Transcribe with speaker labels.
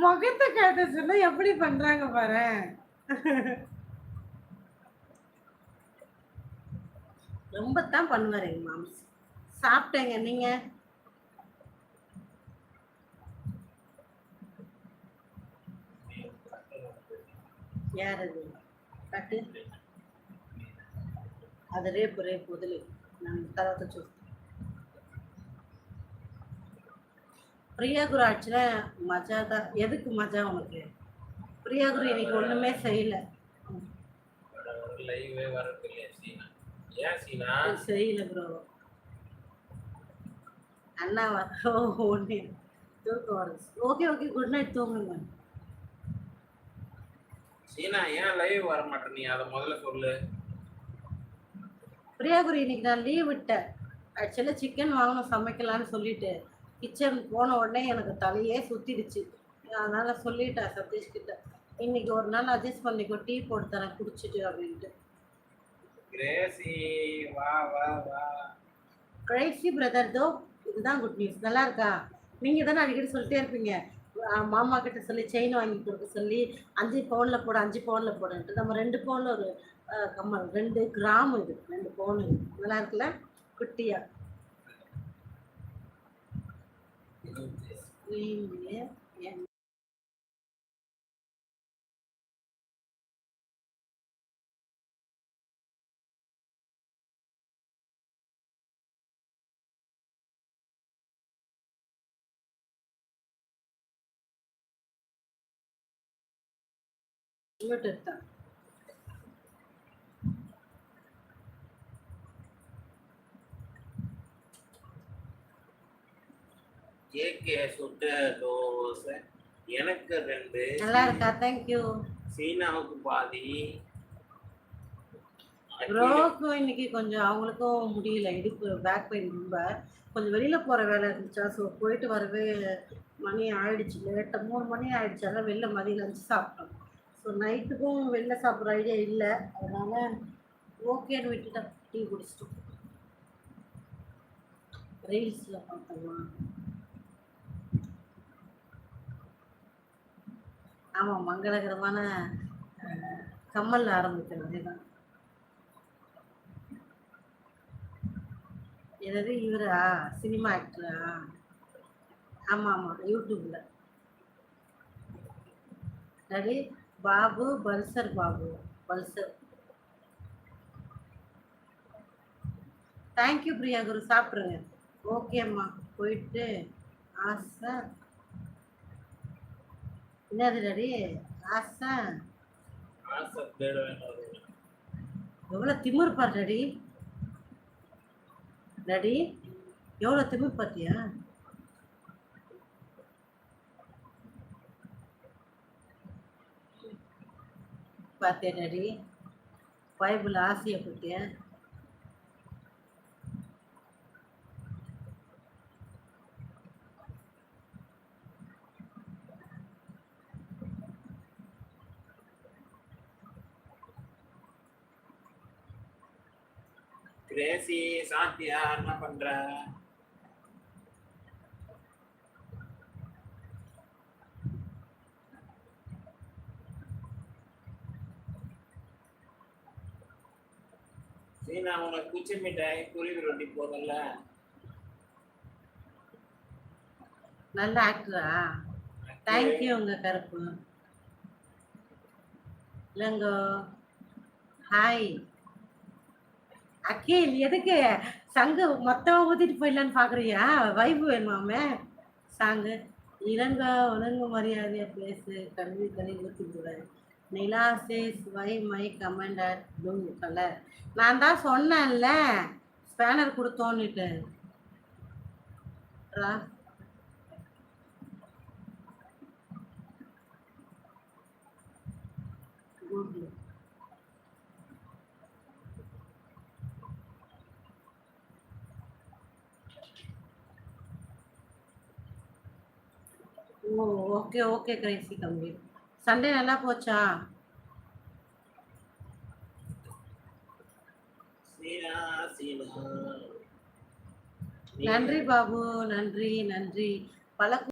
Speaker 1: முகத்தை காட்ட சொன்னா எப்படி பண்றாங்க பாரு ரொம்ப தான் பண்ணுவாரு எங்க மாம்ஸ் சாப்பிட்டேங்க நீங்க யார் அது కట్టు అది రేపు రేపు వదిలే నన్ను తర్వాత చూస్తాను பிரியா குரு ஆச்சுல மஜா தான். எதுக்கு மஜா உனக்கு பிரியா குரு இன்னைக்கு ஒண்ணுமே செய்யல. செய்யல ப்ரோ அண்ணா வர ஒன்று தூக்கம் வருது. ஓகே ஓகே குட் நைட் தூங்குங்க.
Speaker 2: சீனா ஏன் லைவ் வர மாட்டே நீ? அதை முதல்ல சொல்லு.
Speaker 1: பிரியாகுரி இன்னைக்கு நான் லீவ் விட்டேன். ஆக்சுவலாக சிக்கன் வாங்கணும் சமைக்கலான்னு சொல்லிட்டு. கிச்சன் போன உடனே எனக்கு தலையே சுத்திடுச்சு. அதனால சொல்லிட்டேன் சதீஷ் கிட்ட இன்னைக்கு ஒரு நாள் அட்ஜஸ்ட் பண்ணிக்கோ டீ போட்டு தரேன் குடிச்சிட்டு அப்படின்ட்டு.
Speaker 2: கிரேசி வா வா வா.
Speaker 1: கிரேசி பிரதர் தோ இதுதான் குட் நியூஸ் நல்லா இருக்கா? நீங்கள் தானே அடிக்கடி சொல்லிட்டே இருப்பீங்க. மாமா கிட்ட சொல்லி செயின் வாங்கி கொடுக்க சொல்லி அஞ்சு பவுனில் போட அஞ்சு பவுனில் போடுன்ட்டு. நம்ம ரெண்டு பவுனில் ஒரு கம்மல் ரெண்டு கிராம் இது ரெண்டு பவுன் இது. நல்லா இருக்குல்ல? குட்டியா. We live in डरता
Speaker 2: ஏகே சுட்ட தோசை. எனக்கு ரெண்டு.
Speaker 1: நல்லா இருக்கா தேங்க்யூ
Speaker 2: சீனாவுக்கு பாதி.
Speaker 1: ப்ரோக்கும் இன்னைக்கு கொஞ்சம் அவங்களுக்கும் முடியல. இடுப்பு பேக் பெயின் ரொம்ப. கொஞ்சம் வெளியில போற வேலை இருந்துச்சா? ஸோ போயிட்டு வரவே மணி ஆயிடுச்சு. லேட்டாக மூணு மணி ஆயிடுச்சு. அதான் வெளில மதியம் லஞ்சு சாப்பிட்டோம். ஸோ நைட்டுக்கும் வெளில சாப்பிட்ற ஐடியா இல்லை. அதனால ஓகேன்னு விட்டுட்டேன் டீ குடிச்சிட்டோம். ரீல்ஸில் பார்த்தோமா ஆமாம் மங்களகரமான கம்மல் ஆரம்பிக்கிறது தான் எதாவது இவரா? சினிமா ஆக்டரா ஆமாம் ஆமாம் யூடியூப்பில் ready Babu Pulsar Babu Pulsar. Thank you Priya Guru. சாப்பிட்ருங்க ஓகேம்மா போயிட்டு ஆசை. என்னது
Speaker 2: தேட வேண்டாம்
Speaker 1: எவ்வளோ திமிரு பாரு டாடி. எவ்வளோ திமிரு பார்த்தியா பார்த்தியா டாடி? பைபிள் ஆசையை பற்றியா
Speaker 2: கிரேசி சாத்தியா என்ன பண்ற? சீனா உனக்கு குச்சி மிட்டாய் குருவி ரொட்டி போதல்ல
Speaker 1: நல்ல ஆக்டரா தேங்க்யூ உங்க கருப்பு. இல்லைங்கோ. ஹாய் அக்கேல் எதுக்கு சங்கு மொத்தமாக ஊற்றிட்டு போயிடலான்னு பார்க்குறியா வைப்பு வேணுமாமே சாங்கு. இளங்க ஒழுங்கு மரியாதையை பேசு. கல்வி கல்வி ஊற்றி நிலா சேஸ் வை மை கமாண்டர் ப்ளூ கலர் நான் தான் சொன்னேன்ல ஸ்பேனர் கொடுத்தோன்னுட்டு. ஓ ஓகே ஓகே கிரேசி தம்பி. சண்டே நல்லா போச்சா? நன்றி பாபு நன்றி நன்றி. பல